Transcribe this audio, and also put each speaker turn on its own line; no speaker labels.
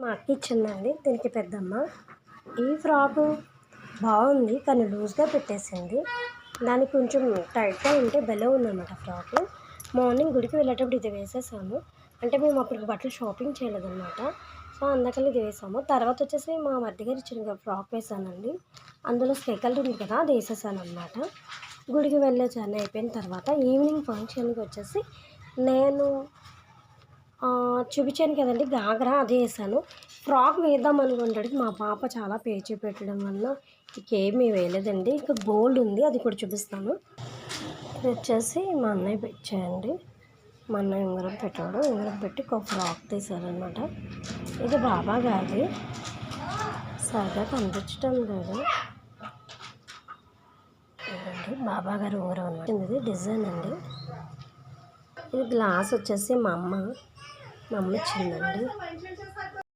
మా అక్క ఇచ్చిందండి దీనికి పెద్దమ్మ. ఈ ఫ్రాకు బాగుంది కానీ లూజ్గా పెట్టేసింది. దానికి కొంచెం టైట్గా ఉంటే బెలో ఉందన్నమాట ఫ్రాకు. మార్నింగ్ గుడికి వెళ్ళేటప్పుడు ఇది వేసేసాము. అంటే మేము అప్పటికి బట్టలు షాపింగ్ చేయలేదన్నమాట. సో అందుకని ఇది వేసాము. తర్వాత వచ్చేసి మా మధ్య ఇచ్చిన ఫ్రాక్ వేసానండి. అందులో స్పెకల్ ఉంది కదా అది వేసేసాను అనమాట గుడికి వెళ్ళే జర్నీ అయిపోయిన తర్వాత ఈవినింగ్ ఫంక్షన్కి వచ్చేసి నేను చూపించాను కదండి గాగ్రా అదే వేసాను. ఫ్రాక్ వేద్దాం అనుకుంటాడు. మా పాప చాలా పేచి పెట్టడం వల్ల ఇంకేమీ వేయలేదండి. ఇంకా గోల్డ్ ఉంది అది కూడా చూపిస్తాను. ఇది వచ్చేసి మా అన్నయ్య పెట్టాయండి మా అన్నయ్య ఉంగరం పెట్టాడు. ఉంగరం పెట్టి ఒక ఫ్రాక్ తీశారనమాట ఇది బాబా గారి సరిగా కనిపించడం లేదు. ఇదండి బాబా గారి ఉంగరం అనమాట ఇది డిజైన్ అండి. ఇది గ్లాస్ వచ్చేసి మా అమ్మ మా అమ్మ ఇచ్చిందండి.